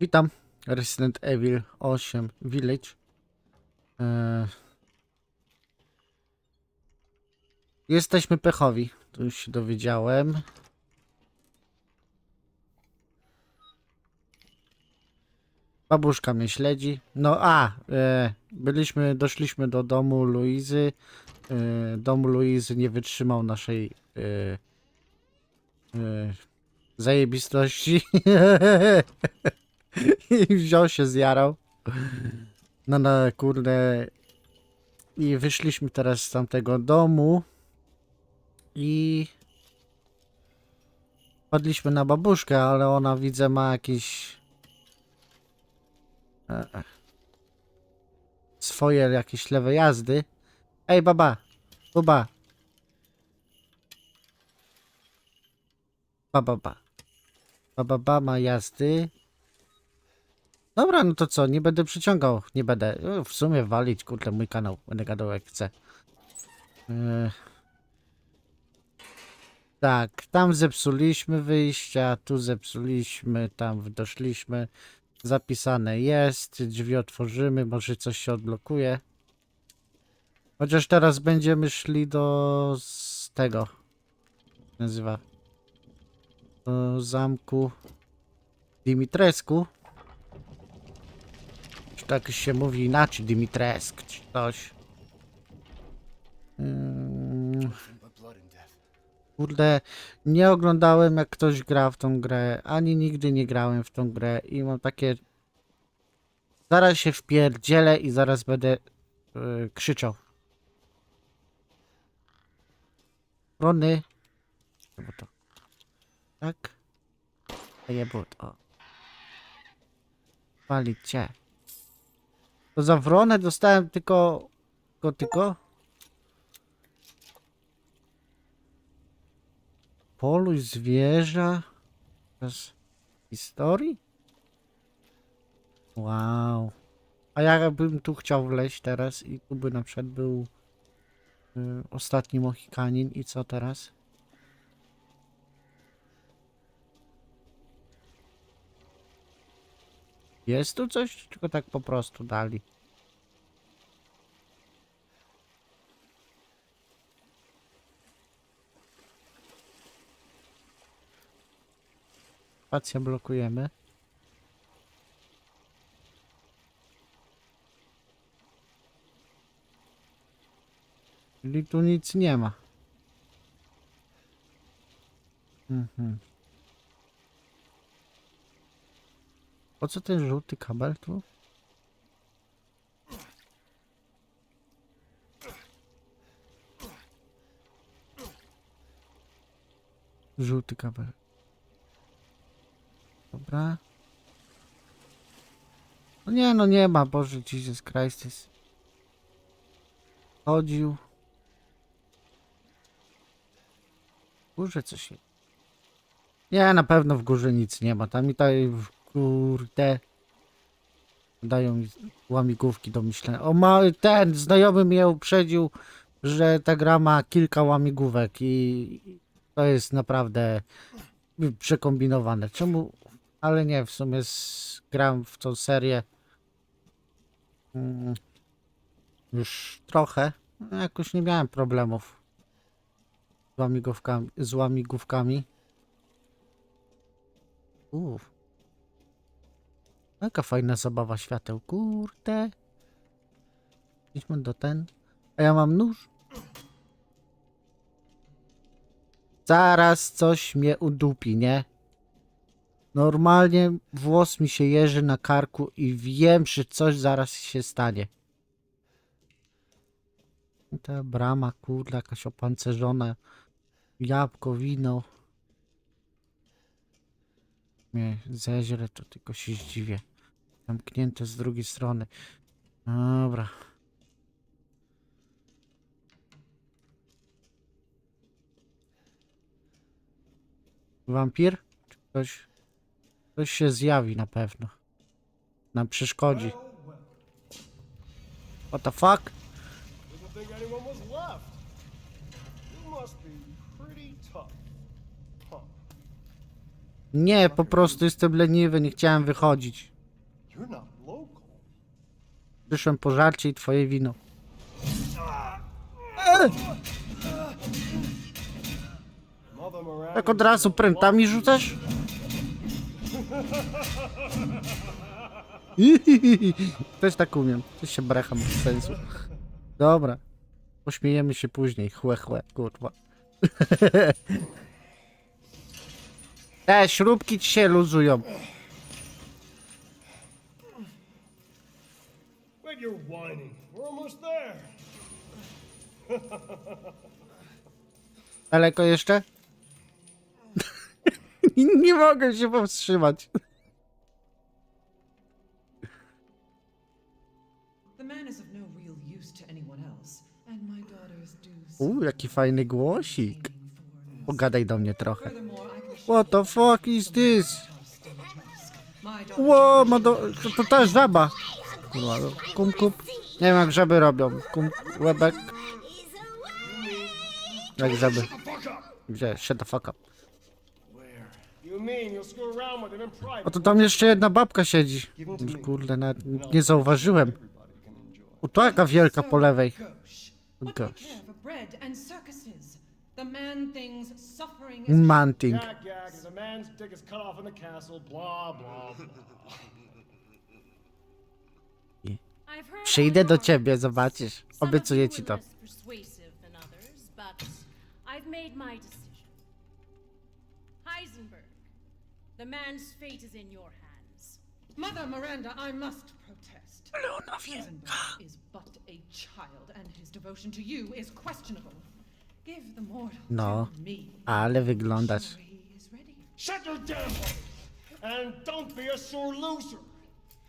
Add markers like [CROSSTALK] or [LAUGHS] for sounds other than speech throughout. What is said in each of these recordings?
Witam, Resident Evil 8 Village. Eee... Jesteśmy pechowi, to już się dowiedziałem. Babuszka mnie śledzi. No a, e, byliśmy, doszliśmy do domu Luizy. E, dom Luizy nie wytrzymał naszej e, e, zajebistości. [LAUGHS] [LAUGHS] I wziął się, zjarał. No, no, kurde. I wyszliśmy teraz z tamtego domu. I... Padliśmy na babuszkę, ale ona widzę ma jakieś... e, Swoje jakieś lewe jazdy. Ej, baba! Buba! Baba, ba. Baba, ba ma jazdy. Dobra, no to co, nie będę przyciągał, nie będę. E, W sumie walić, kurde, mój kanał, będę gadał jak chcę. E, Tak, tam zepsuliśmy wyjścia, tu zepsuliśmy, tam doszliśmy. Zapisane jest, drzwi otworzymy, może coś się odblokuje. Chociaż teraz będziemy szli do z tego. Nazywa. Do zamku Dimitrescu. Tak się mówi inaczej, Dimitresk, czy coś. Mm, death. Kurde, nie oglądałem jak ktoś gra w tą grę, ani nigdy nie grałem w tą grę i mam takie... Zaraz się wpierdzielę i zaraz będę yy, krzyczał. Rony. To. Tak. A je but, o. Palić cię. To za wronę dostałem tylko... Tylko, tylko... Poluj zwierza bez historii? Wow. A ja bym tu chciał wleźć teraz i tu by na przykład był y, ostatni Mohikanin i co teraz? Jest tu coś, tylko tak po prostu dali? Spacja blokujemy. Czyli tu nic nie ma. Mhm. Po co ten żółty kabel tu? Żółty kabel. Dobra. No nie, no nie ma, Boże, Jesus Christ jest... Chodził. W górze coś jest. Nie, na pewno w górze nic nie ma. Tam i tutaj w kurde... Dają mi łamigłówki do myślenia. O, ma, ten znajomy mnie uprzedził, że ta gra ma kilka łamigłówek i to jest naprawdę przekombinowane. Czemu ale nie, w sumie z, gram w tą serię mm, już trochę. Jakoś nie miałem problemów z łamigłówkami. Z łamigłówkami. Uff. Jaka fajna zabawa świateł, kurde. Idźmy do ten. A ja mam nóż. Zaraz coś mnie udupi, nie? Normalnie włos mi się jeży na karku i wiem, że coś zaraz się stanie. Ta brama, kurde, jakaś opancerzona. Jabłko, wino. Nie, zeźle to tylko się zdziwię. Zamknięte z drugiej strony. Dobra. Wampir? Czy ktoś? Ktoś się zjawi na pewno. Nam przeszkodzi. What the fuck? Nie, po prostu jestem leniwy, nie chciałem wychodzić. You're not local. Przyszłem po żarcie i twoje wino. Tak od razu prętami rzucasz? [LAUGHS] Też tak umiem. Też się brecham bez sensu. Dobra. Pośmiejemy się później. Chłe, chłe, kurwa. [LAUGHS] Te śrubki ci się luzują. Wait, you're whining. We're almost there. Daleko jeszcze? [LAUGHS] Nie mogę się powstrzymać. The man is of no real use to anyone else, and my daughters do Uuu, jaki fajny głosik. Pogadaj do mnie trochę. What the fuck is this? Ło, ma do... To, to ta żaba. Kurwa, no. Kum, kup. Nie wiem jak żaby robią. Kum, łebek. Jak żaby. Gdzie? Shut the fuck up. O, to tam jeszcze jedna babka siedzi. Kurde, nawet nie zauważyłem. O, jaka wielka po lewej. Gosh. care Przyjdę do ciebie, zobaczysz. Obiecuję ci to. Heisenberg, the man's fate is in your hands. Mother Miranda, I must protest. Heisenberg is but a child, and his devotion to you is questionable. Give the mortal No. to me. Ale wyglądasz. Sure he is ready. Shut your damn mouth! And don't be a sore loser!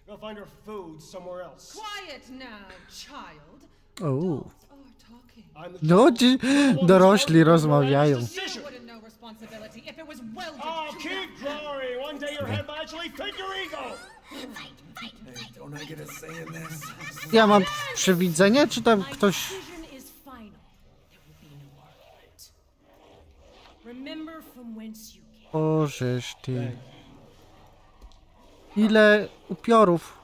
Go find her food somewhere else. Quiet now, child. I'm the No, ci dorośli You rozmawiają. decision. wouldn't know responsibility if it was welded Oh, to keep glory! One day your head might actually fit your ego! Don't I get a say in this? Ja mam przewidzenie, czy tam ktoś... decision is final. There will be no argument. Remember from whence you came. Bożeż ty. Ile upiorów.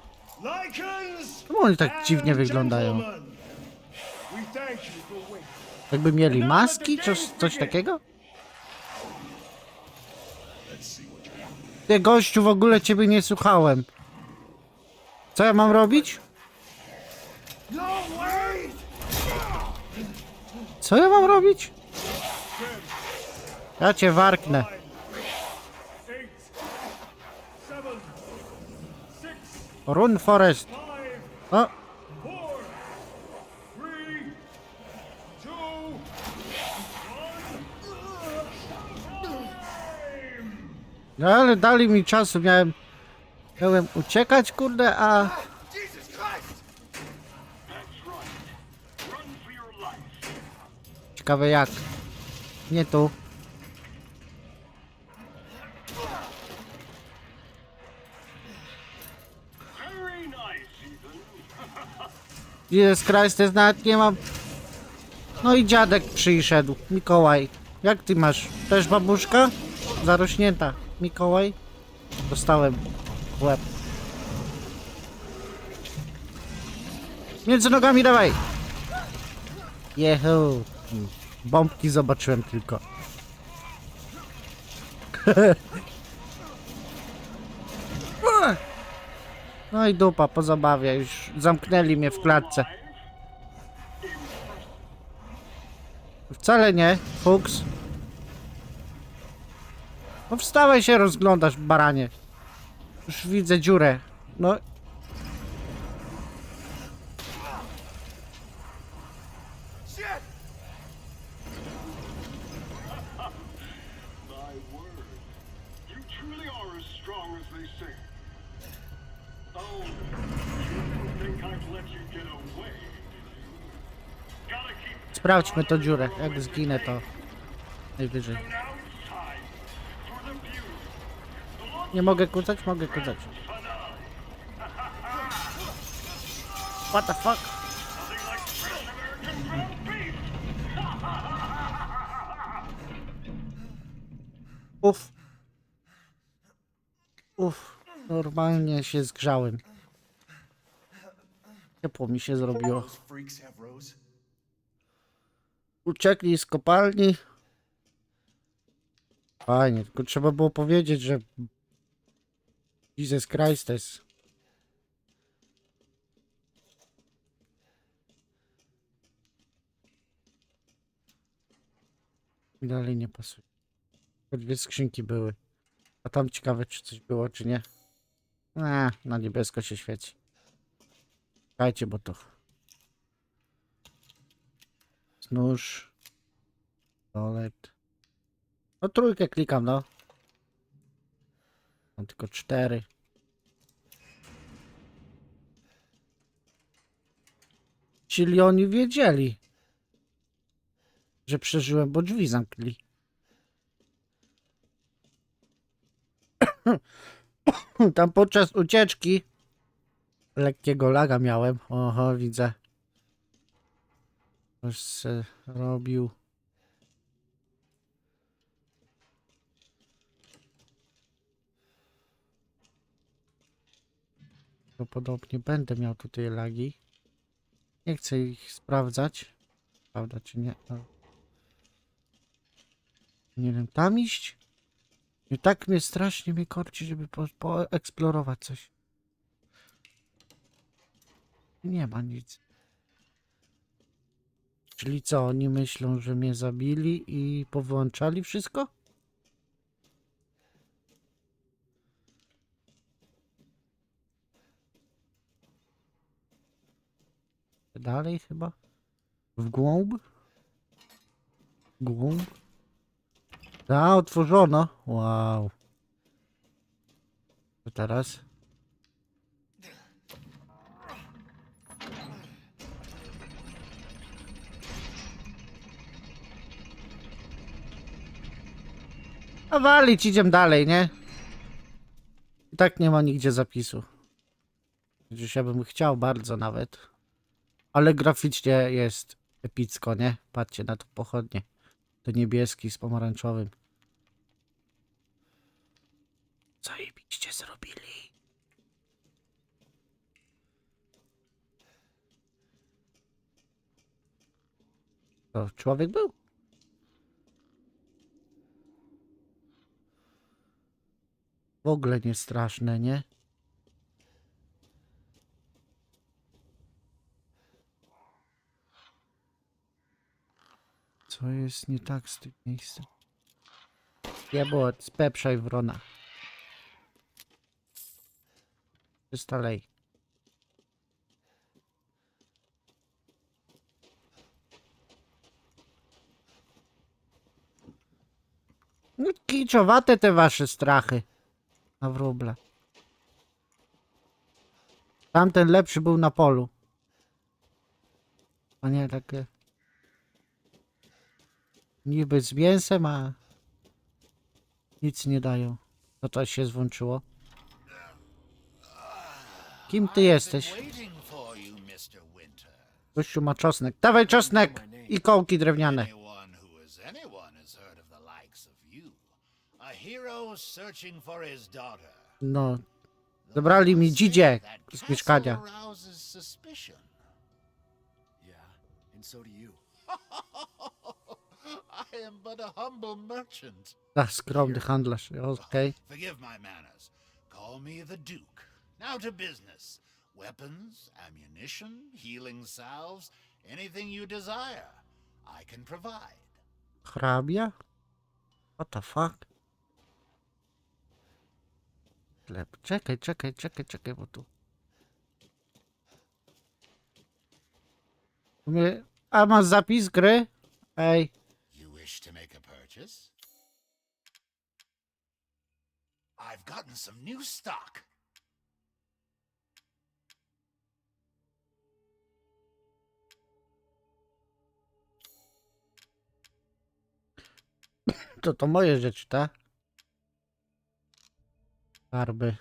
Czemu oni tak dziwnie wyglądają? Jakby mieli maski, czy coś takiego? Ty gościu, w ogóle ciebie nie słuchałem. Co ja mam robić? No! Co ja mam robić? Ja cię warknę. Run Forest. O, no ale dali mi czasu, miałem... Miałem uciekać, kurde, a... Ciekawe jak. Nie tu. Jesus Christ, jest nawet nie mam... No i dziadek przyszedł. Mikołaj. Jak ty masz? Też babuszka? Zarośnięta. Mikołaj? Dostałem w łeb. Między nogami dawaj! Jehu. Bombki zobaczyłem tylko. [LAUGHS] No i dupa, po zabawie. Już zamknęli mnie w klatce. Wcale nie, Fuchs. No wstawaj się, rozglądasz, baranie. Już widzę dziurę. No. My. You. Sprawdźmy tą dziurę. Jak zginę, to najwyżej. Nie mogę kucać? Mogę kucać. What the fuck? Nothing like fresh American grilled beef. Uf. Normalnie się zgrzałem. Ciepło mi się zrobiło. Uciekli z kopalni. Fajnie, tylko trzeba było powiedzieć, że Jesus Christus. I dalej nie pasuje. Tylko dwie skrzynki były. A tam ciekawe, czy coś było, czy nie. Eee, na niebiesko się świeci. Czekajcie, bo to... Nóż. Toalet. No trójkę klikam, no. Mam tylko cztery. Czyli oni wiedzieli, że przeżyłem, bo drzwi zamknęli. Tam podczas ucieczki lekkiego laga miałem. Oho, widzę. Ktoś se robił. Prawdopodobnie będę miał tutaj lagi. Nie chcę ich sprawdzać. Prawda czy nie? Nie wiem, tam iść? I tak mnie strasznie mnie korci, żeby po, poeksplorować coś. Nie ma nic. Czyli co, oni myślą, że mnie zabili i powłączali wszystko? Dalej chyba? W głąb? Głąb? A, otworzono. Wow. Co teraz? A walić, idziemy dalej, nie? I tak nie ma nigdzie zapisu. Chociaż ja bym chciał bardzo nawet. Ale graficznie jest epicko, nie? Patrzcie na to pochodnie. To niebieski z pomarańczowym. Zajebiście zrobili. To człowiek był? W ogóle nie straszne, nie? Co jest nie tak z tym miejscem? Nie było, speprzaj wrona. Czysta lej. No, Kiczowate te wasze strachy. Na wróble. Tamten lepszy był na polu. A nie takie. Niby z mięsem, a nic nie dają. To się złączyło. Kim ty jesteś? Gościu ma czosnek. Dawaj czosnek! I kołki drewniane. No. Zabrali mi dzidzie z mieszkania. [LAUGHS] castle arouses suspicion. Yeah, and so do you. I am but a humble merchant. Ach, skromny handlarz. Okej. Forgive my manners. Call me the Duke. Now to business. Weapons, ammunition, healing salves, anything you desire. I can provide. Hrabia? What the fuck? Chleb. Czekaj, czekaj, czekaj, czekaj, bo tu... A masz zapis gry? Ej. Wish to make a purchase? I've gotten some new stock. [COUGHS] To to moje rzeczy, tak? Farby.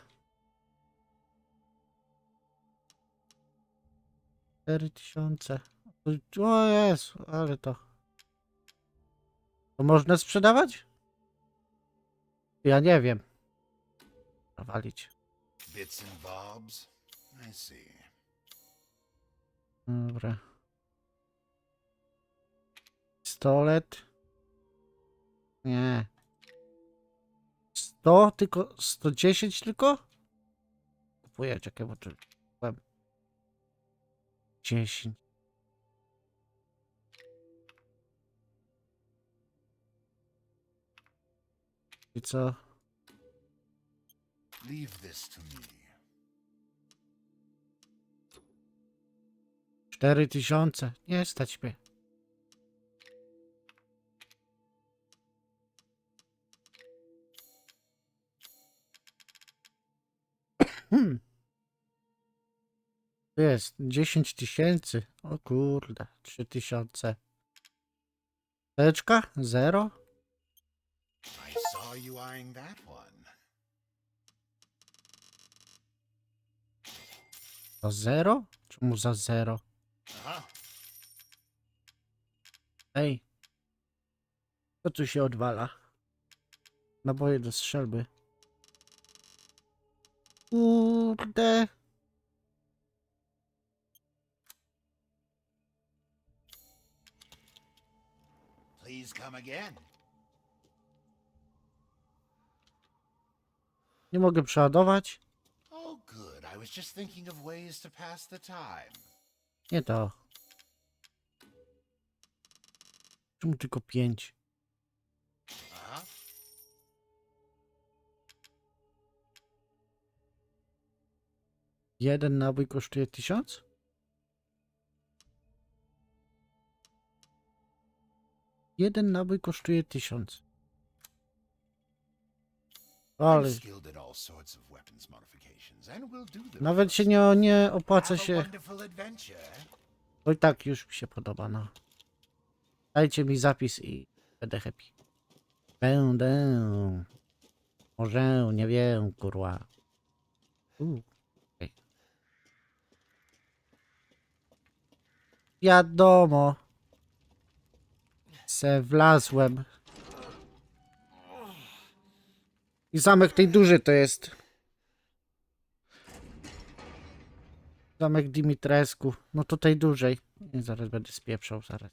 4000. O Jezu, ale to... To można sprzedawać? Ja nie wiem. Nawalić. Bits and bobs? I see. Dobra. Pistolet. Nie. 100 tylko, 110 tylko? Kupuję, czekaj, bo byłem. 10. I co? Leave this to me. 4000. Nie stać mnie. Hmm. Jest 10 tysięcy. O kurde, 3000. Teczka? Zero? Saw you eyeing that one. Za zero? Czemu za zero? Aha. Ej. Co tu się odwala? Naboje do strzelby. Kurde. Please come again. Nie mogę przeładować? Oh, good. I was just thinking of ways to pass the time. Nie to. Czemu tylko pięć? Aha. Jeden nabój kosztuje tysiąc? Jeden nabój kosztuje tysiąc. Them. nawet się nie, nie opłaca się. Bo i tak już mi się podoba, no. Dajcie mi zapis i będę happy. Będę. Może, nie wiem, kurwa. U, okej. Wiadomo. Se wlazłem. I zamek tej duży to jest. Zamek Dimitrescu. No tutaj dłużej. Nie, zaraz będę spieprzał, zaraz.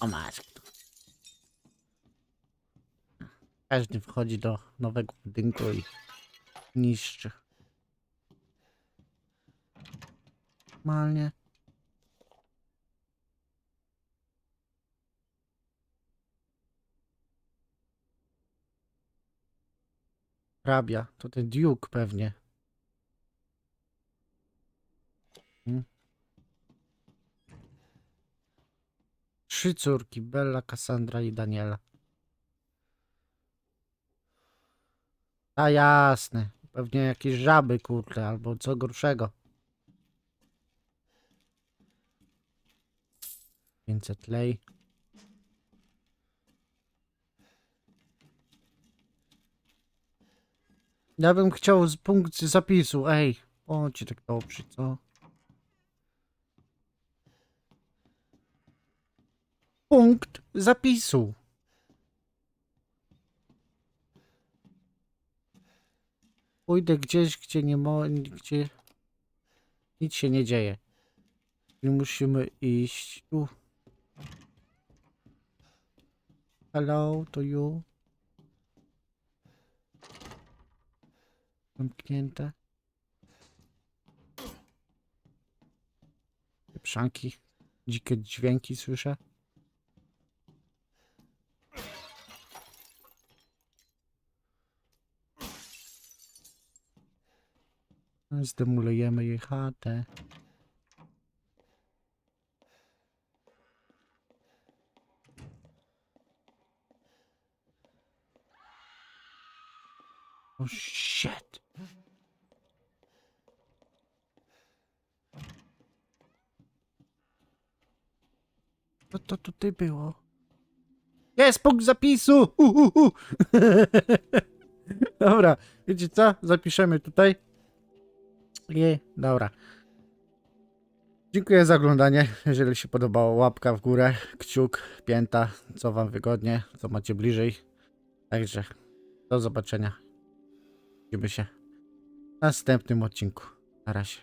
O matko. Każdy wchodzi do nowego budynku i niszczy. Normalnie. Hrabia, to ten Duke pewnie. Hmm. Trzy córki, Bella, Cassandra i Daniela. A jasne. Pewnie jakieś żaby, kurde, albo co gorszego. 500 lej. Ja bym chciał z punkt zapisu, ej. O, ci tak dobrze, co? Punkt zapisu. Pójdę gdzieś, gdzie nie mo... gdzie nic się nie dzieje. I musimy iść tu. Hello, to you. Zamknięte. Pieprzanki. Dzikie dźwięki słyszę. Zdemolujemy jej chatę. Oh Co to tutaj było? Jest punkt zapisu! Uh, uh, uh. Dobra, wiecie co? Zapiszemy tutaj. I dobra. Dziękuję za oglądanie. Jeżeli się podobało, łapka w górę, kciuk, pięta, co wam wygodnie, co macie bliżej. Także Do zobaczenia. Widzimy się w następnym odcinku. Na razie.